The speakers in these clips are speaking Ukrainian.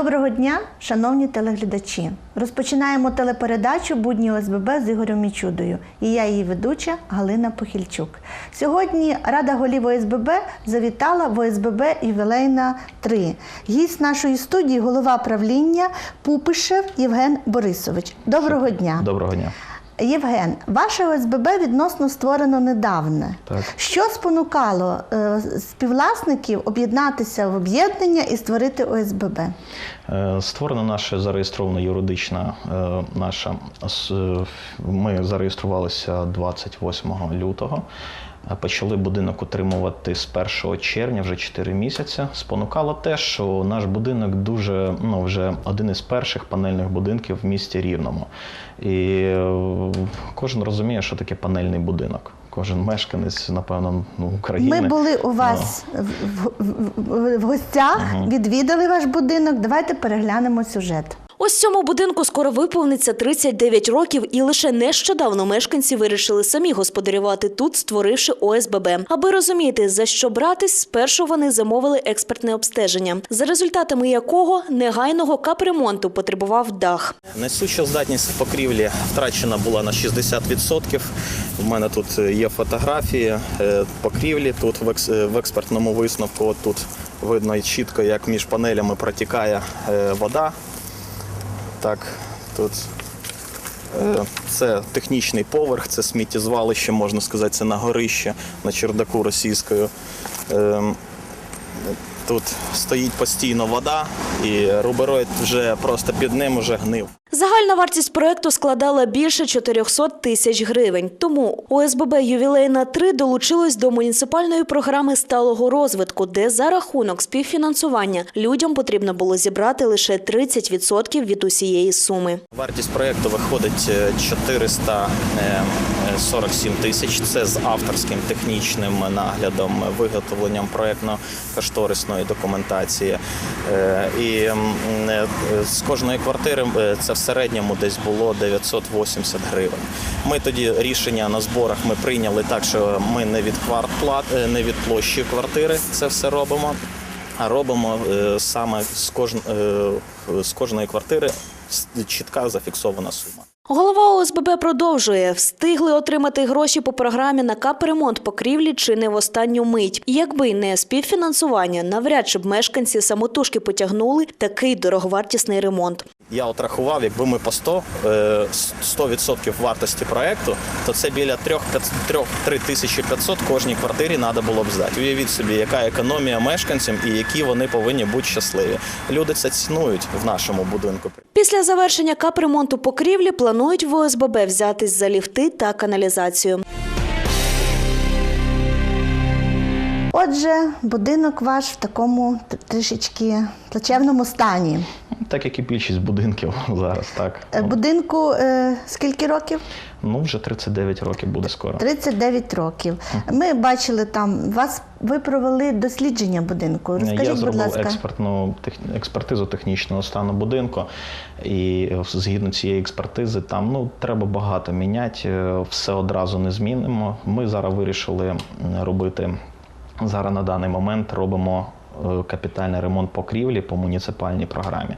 Доброго дня, шановні телеглядачі. Розпочинаємо телепередачу Будні ОСББ з Ігорем Мічудою. І я її ведуча Галина Похільчук. Сьогодні Рада голів ОСББ завітала в ОСББ Ювілейна 3. Гість нашої студії голова правління Пупишев Євген Борисович. Доброго дня. Доброго дня. Євген, ваше ОСББ відносно створено недавно. Так. Що спонукало е, співвласників об'єднатися в об'єднання і створити ОСББ? Е, Створена наша зареєстрована юридична е, наша. Ми зареєструвалися 28 лютого. Почали будинок утримувати з 1 червня, вже 4 місяці. Спонукало те, що наш будинок дуже ну вже один із перших панельних будинків в місті Рівному. І е, кожен розуміє, що таке панельний будинок. Кожен мешканець, напевно, ну, України. Ми були у вас в, в, в, в гостях, відвідали ваш будинок. Давайте переглянемо сюжет. Ось цьому будинку скоро виповниться 39 років, і лише нещодавно мешканці вирішили самі господарювати тут, створивши ОСББ. Аби розуміти, за що братись, спершу вони замовили експертне обстеження, за результатами якого негайного капремонту потребував дах. Несуча здатність покрівлі втрачена була на 60%. У мене тут є фотографії е, покрівлі. Тут в експертному висновку от тут видно чітко, як між панелями протікає е, вода. Так, тут е, це технічний поверх, це сміттєзвалище, можна сказати, це на горище на чердаку російською. Ем, Тут стоїть постійно вода, і рубероїд вже просто під ним уже гнив. Загальна вартість проекту складала більше 400 тисяч гривень. Тому ОСББ Ювілейна 3 долучилось до муніципальної програми сталого розвитку, де за рахунок співфінансування людям потрібно було зібрати лише 30% від усієї суми. Вартість проекту виходить е, 400 47 тисяч. Це з авторським технічним наглядом, виготовленням проєктно-кошторисної документації. Е, і е, з кожної квартири е, це в середньому десь було 980 гривень. Ми тоді рішення на зборах ми прийняли так, що ми не від квартплат, не від площі квартири це все робимо. А робимо саме з кожної квартири чітка зафіксована сума. Голова ОСББ продовжує. Встигли отримати гроші по програмі на капремонт покрівлі чи не в останню мить. Якби не співфінансування, навряд чи б мешканці самотужки потягнули такий дороговартісний ремонт. Я от рахував, якби ми по 100, е, 100% вартості проекту, то це біля 3500 кожній квартирі треба було б здати. Уявіть собі, яка економія мешканцям і які вони повинні бути щасливі. Люди це цінують в нашому будинку. Після завершення капремонту покрівлі планують в ОСББ взятись за ліфти та каналізацію. Отже, будинок ваш в такому трішечки плачевному стані. Так як і більшість будинків зараз, так. Е, Будинку е, скільки років? Ну, вже 39 років буде скоро. 39 років. Ми бачили там вас. Ви провели дослідження будинку. Розкажіть, Я будь зробив ласка. експертну експертизу технічного стану будинку, і е, згідно цієї експертизи, там ну треба багато міняти, е, все одразу не змінимо. Ми зараз вирішили робити зараз на даний момент робимо. Е, Капітальний ремонт покрівлі по муніципальній програмі,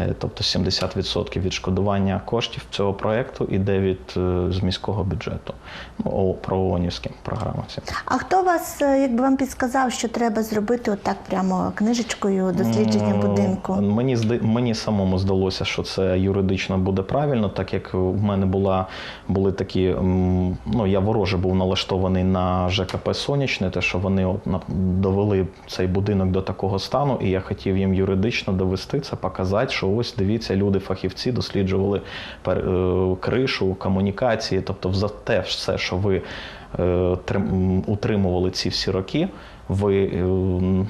Е, тобто 70% відшкодування коштів цього проекту іде від е, з міського бюджету. Ну, про ООНівські програми. А хто вас, якби вам підсказав, що треба зробити отак прямо книжечкою дослідження будинку? Мені мені самому здалося, що це юридично буде правильно, так як в мене була були такі. Ну я вороже був налаштований на ЖКП Сонячне, те, що вони от довели цей будинок до такого стану, і я хотів їм юридично довести це, показати, що ось дивіться, люди, фахівці досліджували е, кришу, комунікації, тобто за те все, що ви е, утримували ці всі роки. Ви е, м,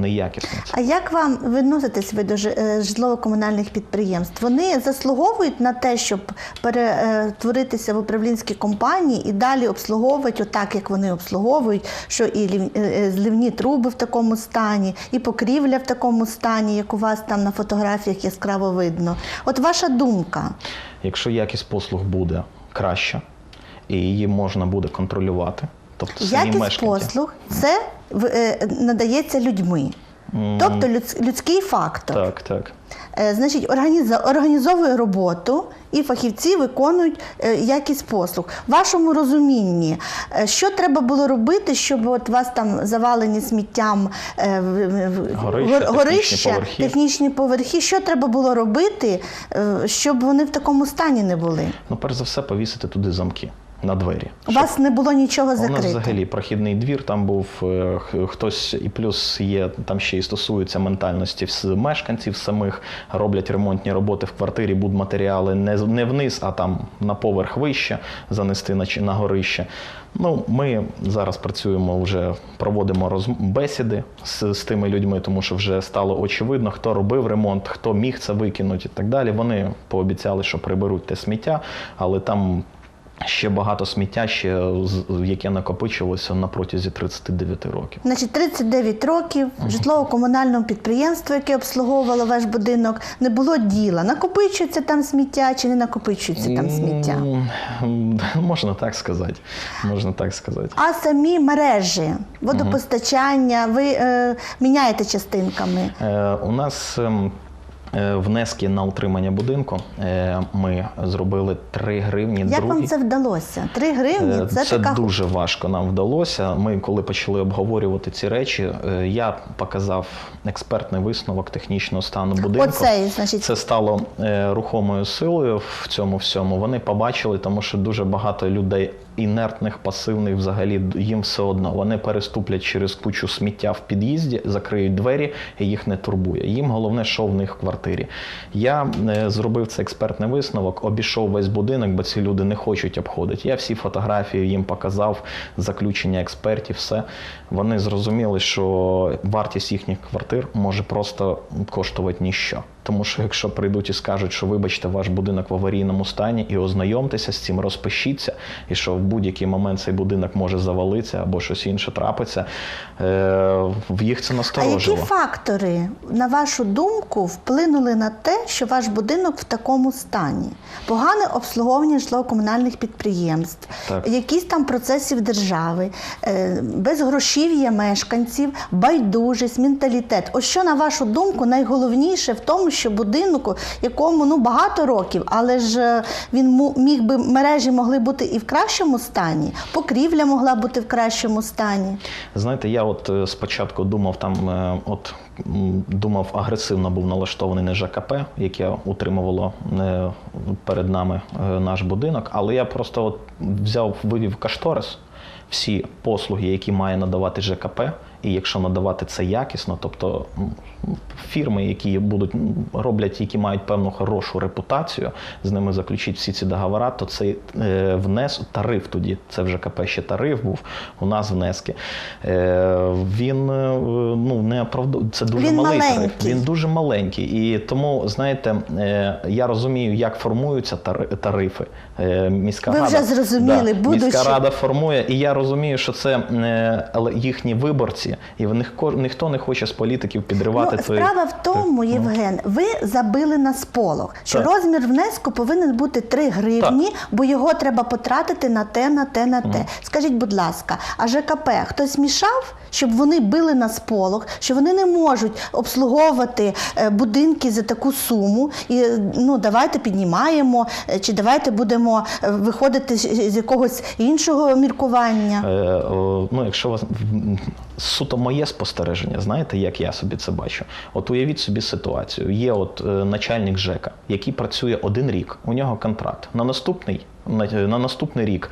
неякісно. А як вам відноситесь ви до е, житлово-комунальних підприємств? Вони заслуговують на те, щоб перетворитися в управлінські компанії і далі обслуговувати отак, як вони обслуговують, що і е, е, зливні труби в такому стані, і покрівля в такому стані, як у вас там на фотографіях яскраво видно. От ваша думка. Якщо якість послуг буде краща і її можна буде контролювати, тобто самі Якість мешканці. послуг це е, надається людьми. Тобто людс- людський фактор. Так, так. Е, Значить, організа- організовує роботу і фахівці виконують е, якість послуг. В вашому розумінні, е, що треба було робити, щоб от вас там завалені сміттям е, в- в- Горища, гор- технічні поверхи. технічні поверхи, що треба було робити, е, щоб вони в такому стані не були? Ну, перш за все, повісити туди замки на двері. У вас не було нічого У нас взагалі прохідний двір там був е, хтось, і плюс є там ще й стосується ментальності мешканців самих, роблять ремонтні роботи в квартирі, будматеріали не, не вниз, а там на поверх вище занести на, на горище. Ну, ми зараз працюємо вже проводимо роз... бесіди з, з тими людьми, тому що вже стало очевидно, хто робив ремонт, хто міг це викинути і так далі. Вони пообіцяли, що приберуть те сміття, але там ще багато сміття, ще яке накопичилося на протязі 39 років. Значить, 39 років житлово-комунальному підприємству, яке обслуговувало ваш будинок, не було діла. Накопичується там сміття чи не накопичується там сміття? Можна так сказати. Можна так сказати. А самі мережі, водопостачання, ви е, міняєте частинками. Е, у нас е, внески на утримання будинку е, ми зробили 3 гривні. Як другі. вам це вдалося? Три гривні Е, це, Це така дуже важко нам вдалося. Ми, коли почали обговорювати ці речі, е, я показав експертний висновок технічного стану будинку. Оцей, значить, Це стало е, рухомою силою в цьому всьому. Вони побачили, тому що дуже багато людей інертних, пасивних, взагалі їм все одно. Вони переступлять через кучу сміття в під'їзді, закриють двері і їх не турбує. Їм головне, що в них в квартирі. Я е, зробив це експертний висновок, обійшов весь будинок, бо ці люди не хочуть обходити. Я всі фотографії їм показав, заключення експертів, все. Вони зрозуміли, що вартість їхніх квартир може просто коштувати ніщо. Тому що якщо прийдуть і скажуть, що вибачте, ваш будинок в аварійному стані, і ознайомтеся з цим, розпишіться, і що в будь-який момент цей будинок може завалитися або щось інше трапиться, е, в їх це а які фактори, на вашу думку, вплинули на те, що ваш будинок в такому стані? Погане обслуговування житлово-комунальних підприємств, Так. якісь там процесів держави, е, безгрошів'я мешканців, байдужість, менталітет. Ось що, на вашу думку, найголовніше в тому, що будинку, якому ну багато років, але ж е, він міг би мережі могли бути і в кращому стані, покрівля могла бути в кращому стані. Знаєте, я от е, спочатку думав там, е, от думав, агресивно був налаштований на ЖКП, яке утримувало перед нами наш будинок, але я просто от взяв, вивів кашторис, всі послуги, які має надавати ЖКП, і якщо надавати це якісно, тобто фірми, які будуть роблять, які мають певну хорошу репутацію, з ними заключити всі ці договори, то цей е, внес тариф тоді. Це в ЖКП ще тариф був. У нас внески. Е, він е, ну не оправдовує. Це дуже Він малий тариф. Він дуже маленький. І тому, знаєте, е, я розумію, як формуються тарифи. Е, Міська Ви рада, вже зрозуміли, будучи- міська рада формує, і я розумію, що це е, але їхні виборці, і в них ніхто не хоче з політиків підривати Ну, той- справа в тому, Євген, ви забили на сполох, що Так. розмір внеску повинен бути 3 гривні, бо його треба потратити на те, на те, на те. Скажіть, будь ласка, а ЖКП хтось мішав, щоб вони били на сполох, що вони не можуть обслуговувати е, будинки за таку суму, і ну давайте піднімаємо, е, чи давайте будемо е, виходити з якогось іншого міркування. Е, о, ну, якщо вас суто моє спостереження, знаєте, як я собі це бачу? От уявіть собі ситуацію. Є от е, начальник ЖЕКа, який працює один рік, у нього контракт. На наступний, на, на наступний рік.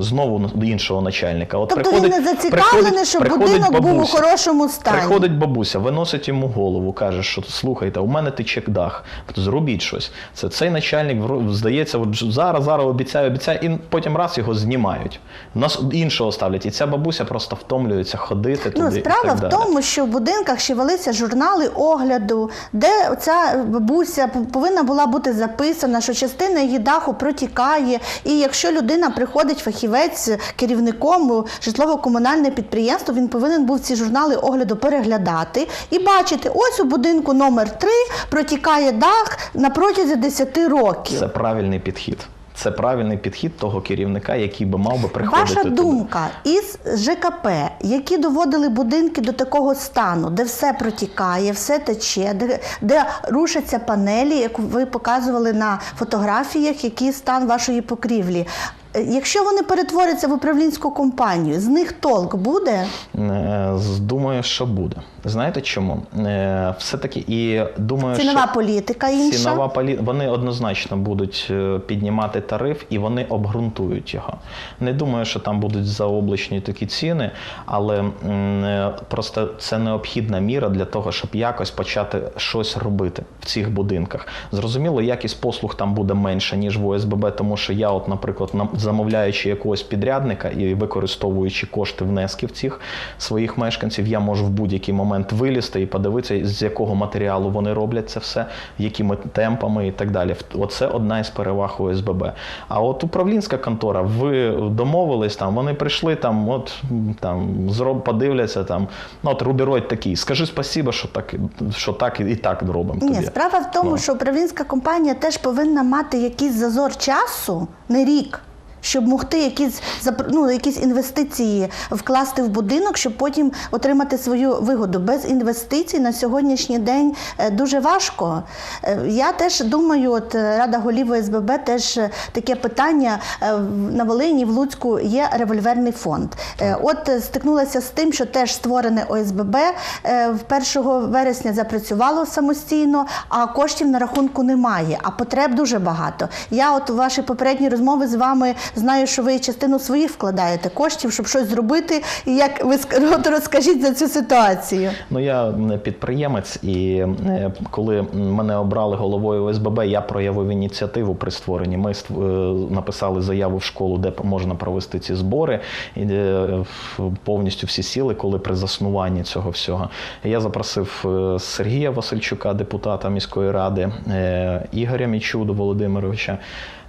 Знову до іншого начальника. От Тобто приходить, він не зацікавлений, щоб будинок був у хорошому стані. Приходить бабуся, виносить йому голову, каже, що слухайте, у мене тече дах, зробіть щось. Це цей начальник здається, от зараз, зараз обіцяє, обіцяє, і потім раз його знімають. Нас іншого ставлять. І ця бабуся просто втомлюється ходити туди. Ну, і справа так в далі. тому, що в будинках ще велися журнали огляду, де ця бабуся повинна була бути записана, що частина її даху протікає. І якщо людина приходить фахівець керівником житлово-комунальне підприємство, він повинен був ці журнали огляду переглядати і бачити, ось у будинку номер 3 протікає дах на протязі 10 років. Це правильний підхід. це правильний підхід того керівника, який би мав би приходити. Ваша туди. думка із ЖКП, які доводили будинки до такого стану, де все протікає, все тече, де, де рушаться панелі, як ви показували на фотографіях, який стан вашої покрівлі. Якщо вони перетворяться в управлінську компанію, з них толк буде? Е, Думаю, що буде. Знаєте чому? Е, Все-таки і думаю, Цінова що політика інша. Цінова полі... Вони однозначно будуть е, піднімати тариф і вони обґрунтують його. Не думаю, що там будуть заоблачні такі ціни, але просто це необхідна міра для того, щоб якось почати щось робити в цих будинках. Зрозуміло, якість послуг там буде менша, ніж в ОСББ, тому що я, от, наприклад, замовляючи якогось підрядника і використовуючи кошти внесків цих своїх мешканців, я можу в будь-який момент вилізти і подивитися, з якого матеріалу вони роблять це все, якими темпами і так далі. Оце одна із переваг ОСББ. А от управлінська контора, ви домовились там, вони прийшли там, от там зроб, подивляться там. Ну от рубероїд такий. Скажи спасіба, що так, що так і так робимо. Ні, тобі. справа в тому, Ну. що управлінська компанія теж повинна мати якийсь зазор часу, не рік. Щоб могти якісь ну, якісь інвестиції вкласти в будинок, щоб потім отримати свою вигоду. Без інвестицій на сьогоднішній день е, дуже важко. Е, Я теж думаю, от е, Рада голів ОСББ теж таке питання на Волині, в Луцьку є револьверний фонд. От стикнулася з тим, що теж створене ОСББ е, 1 вересня запрацювало самостійно, а коштів на рахунку немає, а потреб дуже багато. Я от у вашій попередній розмові з вами знаю, що ви частину своїх вкладаєте коштів, щоб щось зробити. І як ви розкажіть за цю ситуацію? Ну я підприємець, і е, коли мене обрали головою ОСББ, я проявив ініціативу при створенні. Ми е, написали заяву в школу, де можна провести ці збори, і е, повністю всі сіли, коли при заснуванні цього всього. Я запросив Сергія Васильчука, депутата міської ради, Ігоря Мічуду Володимировича.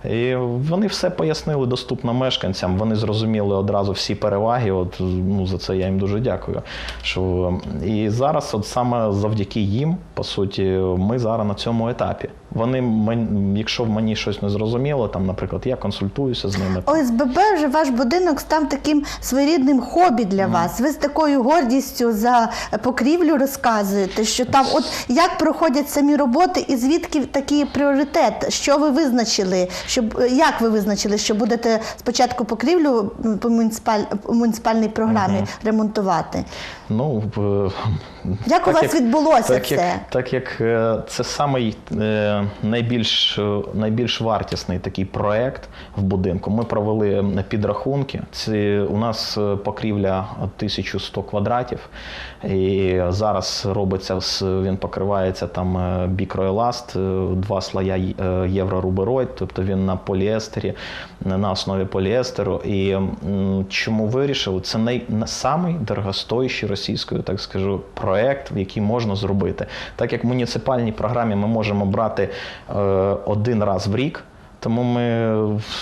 І вони все пояснили доступно мешканцям. Вони зрозуміли одразу всі переваги. От ну за це я їм дуже дякую. Що і зараз, от саме завдяки їм, по суті, ми зараз на цьому етапі. Вони якщо в мені щось не зрозуміло, там, наприклад, я консультуюся з ними. ОСББ вже ваш будинок став таким своєрідним хобі для вас. Ви з такою гордістю за покрівлю розказуєте, що там, от як проходять самі роботи, і звідки такий пріоритет? Що ви визначили? Щоб е, як ви визначили, що будете спочатку покрівлю по муніципаль, муніципальній програмі ремонтувати? Ну в- Як у вас відбулося так, це? Як, так як е, це самий е, найбільш, е, найбільш вартісний такий проект в будинку. Ми провели підрахунки. Це у нас е, покрівля 1100 квадратів, і зараз робиться він покривається там е, бікроеласт, е, два слоя е, єврорубероїд, тобто він на поліестері, на основі поліестеру. І чому вирішили? Це най, на- самий дорогостоящий російською, так скажу, проект, який можна зробити. Так як в муніципальній програмі ми можемо брати е, один раз в рік. Тому ми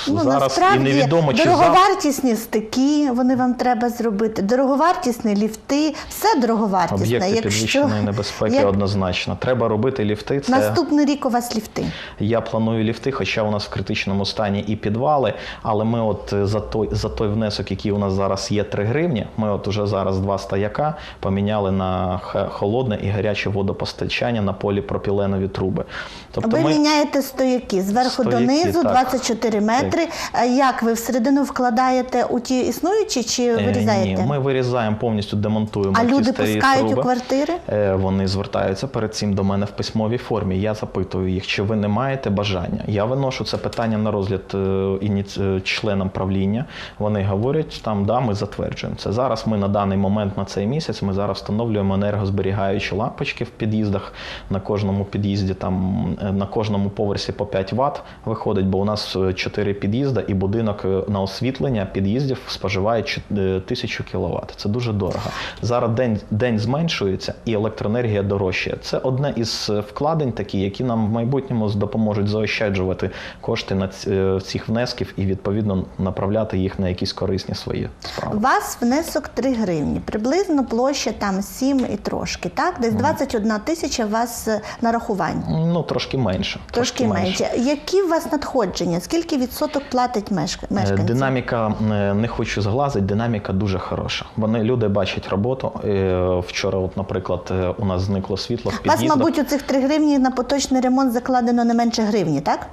Ну, зараз і невідомо, чи дороговартісні стики, вони вам треба зробити. Дороговартісні ліфти, все дороговартісне. Об'єкти підвищеної небезпеки як однозначно. Треба робити ліфти. Це наступний рік у вас ліфти. Я планую ліфти, хоча у нас в критичному стані і підвали. Але ми, от е, за той за той внесок, який у нас зараз є 3 гривні, ми от уже зараз два стояка поміняли на холодне і гаряче водопостачання на поліпропіленові труби. Тобто ви ми міняєте стояки зверху Стояки, донизу, так. 24 метри. Як ви всередину вкладаєте у ті існуючі чи Е, вирізаєте? Ні, ми вирізаємо повністю, демонтуємо А ті люди старі пускають труби. у квартири? Е, Вони звертаються перед цим до мене в письмовій формі. Я запитую їх, чи ви не маєте бажання. Я виношу це питання на розгляд е, е, членам правління. Вони говорять, там да, ми затверджуємо це. Зараз ми на даний момент на цей місяць ми зараз встановлюємо енергозберігаючі лампочки в під'їздах. На кожному під'їзді там е, на кожному поверсі по 5 Вт виходить, бо у нас 4 під'їзди, і будинок е, на освітлення під'їздів споживає е, 1000 кВт. Це дуже дорого. Зараз день, день зменшується і електроенергія дорожчає. Це одне із е, вкладень, такі, які нам в майбутньому допоможуть заощаджувати кошти на е, цих внесків і відповідно направляти їх на якісь корисні свої У вас внесок 3 гривні, приблизно площа там 7 і трошки, так? Десь 21 тисяча у вас е, нарахувань. Ну трошки менше. Трошки менше. Які у вас надходження? Надходження? Скільки відсоток платить Е, мешканці? Динаміка е, не хочу зглазити, динаміка дуже хороша. Вони люди бачать роботу. Е, Вчора, от, наприклад, у нас зникло світло в У вас, мабуть, у цих 3 гривні на поточний ремонт закладено не менше гривні, так?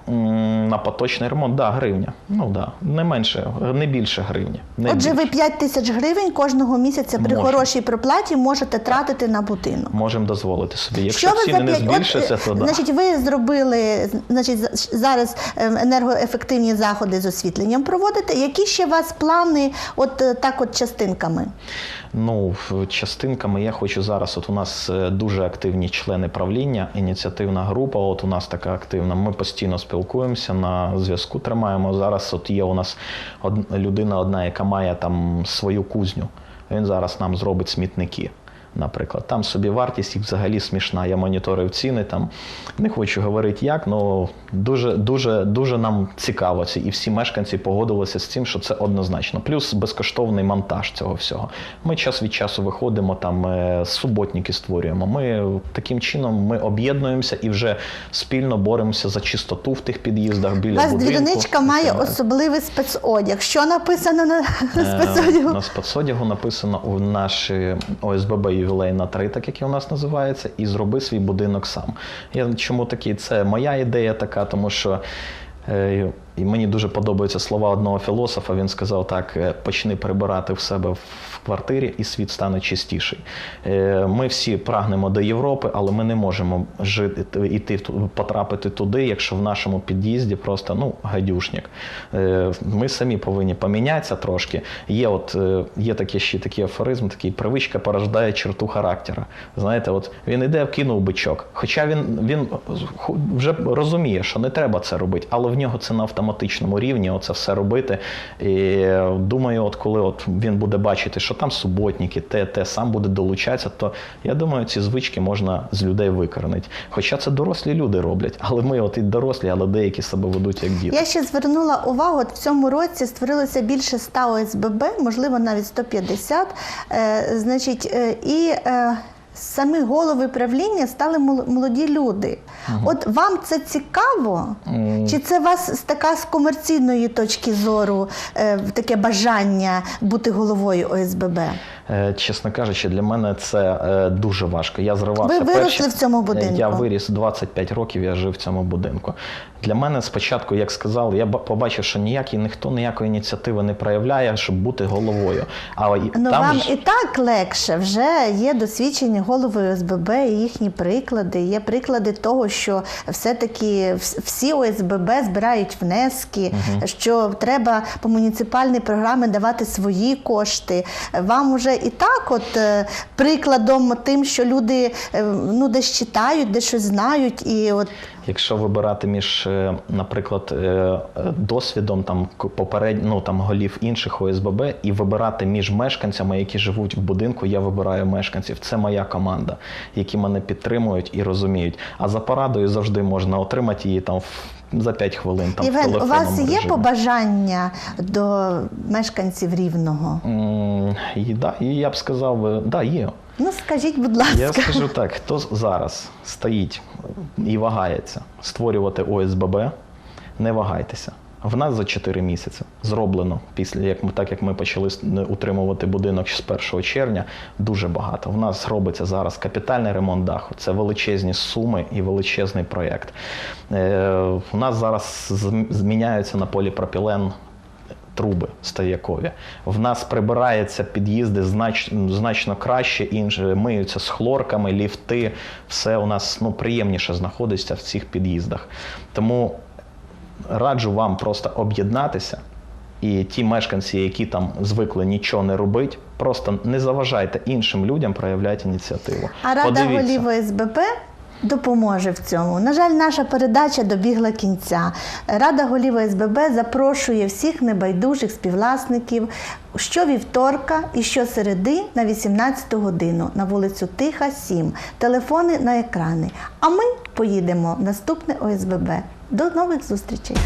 На поточний ремонт, да, гривня. Ну да, не менше, не більше гривні. Не Отже, ви більше. 5 тисяч гривень кожного місяця при Можемо. хорошій проплаті можете тратити на будинок. можемо дозволити собі. Якщо Що ви ціни за не п'ять- збільшаться, От, то да. значить, ви зробили значить, за- зараз енергоефективні заходи з освітленням проводите. Які ще у вас плани, от е, так, от частинками? Ну, частинками я хочу зараз. От у нас е, дуже активні члени правління, ініціативна група. От у нас така активна. Ми постійно спілкуємося на зв'язку. Тримаємо зараз. От є у нас людина, одна, яка має там свою кузню. Він зараз нам зробить смітники. Наприклад, там собі вартість їх взагалі смішна. Я моніторив ціни. Там не хочу говорити як, але дуже, дуже, дуже нам цікаво ці, і всі мешканці погодилися з цим, що це однозначно. Плюс безкоштовний монтаж цього всього. Ми час від часу виходимо, там е, суботники створюємо. Ми таким чином ми об'єднуємося і вже спільно боремося за чистоту в тих під'їздах біля вас будинку. двірничка має так особливий спецодяг. Що написано на Е, спецодягу? На спецодягу написано у наші ОСББ ювілейна 3, так як і у нас називається, і зроби свій будинок сам. Я чому такий? Це моя ідея така, тому що. е, І мені дуже подобаються слова одного філософа. Він сказав так: е, почни прибирати в себе в квартирі, і світ стане чистіший. Е, Ми всі прагнемо до Європи, але ми не можемо жити іти потрапити туди, якщо в нашому під'їзді просто ну гадюшник. Е, Ми самі повинні помінятися трошки. Є, от е, є таке ще такий афоризм, такий привичка порождає черту характера. Знаєте, от він іде, вкинув бичок. Хоча він, він вже розуміє, що не треба це робити, але в нього це на автоматичному рівні, оце все робити. І думаю, от коли от він буде бачити, що там суботники, те, те сам буде долучатися, то я думаю, ці звички можна з людей викоренити. Хоча це дорослі люди роблять, але ми от і дорослі, але деякі себе ведуть як діти. Я ще звернула увагу, от в цьому році створилося більше 100 ОСББ, можливо, навіть 150. Е, значить, е, і е, самі голови правління стали молоді люди. От вам це цікаво? Чи це вас з така з комерційної точки зору е, таке бажання бути головою ОСББ? Е, Чесно кажучи, для мене це е, дуже важко. Я зривався Ви виросли перші- в цьому будинку? Я виріс 25 років, я жив в цьому будинку. Для мене спочатку, як сказали, я побачив, що ніякий ніхто ніякої ініціативи не проявляє, щоб бути головою. А Ну там вам ж- і так легше. Вже є досвідчені голови ОСББ і їхні приклади. Є приклади того, що все-таки всі ОСББ збирають внески, що треба по муніципальній програмі давати свої кошти. Вам уже і так, от е, прикладом тим, що люди е, ну десь читають, десь щось знають, і от Якщо вибирати між, е, наприклад, досвідом там попередньо ну, там голів інших ОСББ і вибирати між мешканцями, які живуть в будинку, я вибираю мешканців. Це моя команда, які мене підтримують і розуміють. А за порадою завжди можна отримати її там в- за 5 хвилин. Там Євген, у вас є режимі. побажання до мешканців рівного? Mm, І, да, і я б сказав, да, є. Ну скажіть, будь ласка. Я скажу так: хто зараз стоїть і вагається створювати ОСББ, не вагайтеся. В нас за 4 місяці зроблено після як ми так як ми почали утримувати будинок з 1 червня. Дуже багато. В нас робиться зараз капітальний ремонт даху. Це величезні суми і величезний проєкт. Е, у нас зараз зміняються на поліпропілен труби стоякові. В нас прибираються під'їзди знач, значно краще, інші миються з хлорками, ліфти. Все у нас ну, приємніше знаходиться в цих під'їздах. Тому раджу вам просто об'єднатися. І ті мешканці, які там звикли нічого не робити, просто не заважайте іншим людям проявляти ініціативу. А Рада Подивіться. голів ОСББ допоможе в цьому. На жаль, наша передача добігла кінця. Рада голів ОСББ запрошує всіх небайдужих співвласників щовівторка і щосереди на 18 годину на вулицю Тиха, 7. Телефони на екрани. А ми поїдемо в наступне ОСББ. До нових зустрічей!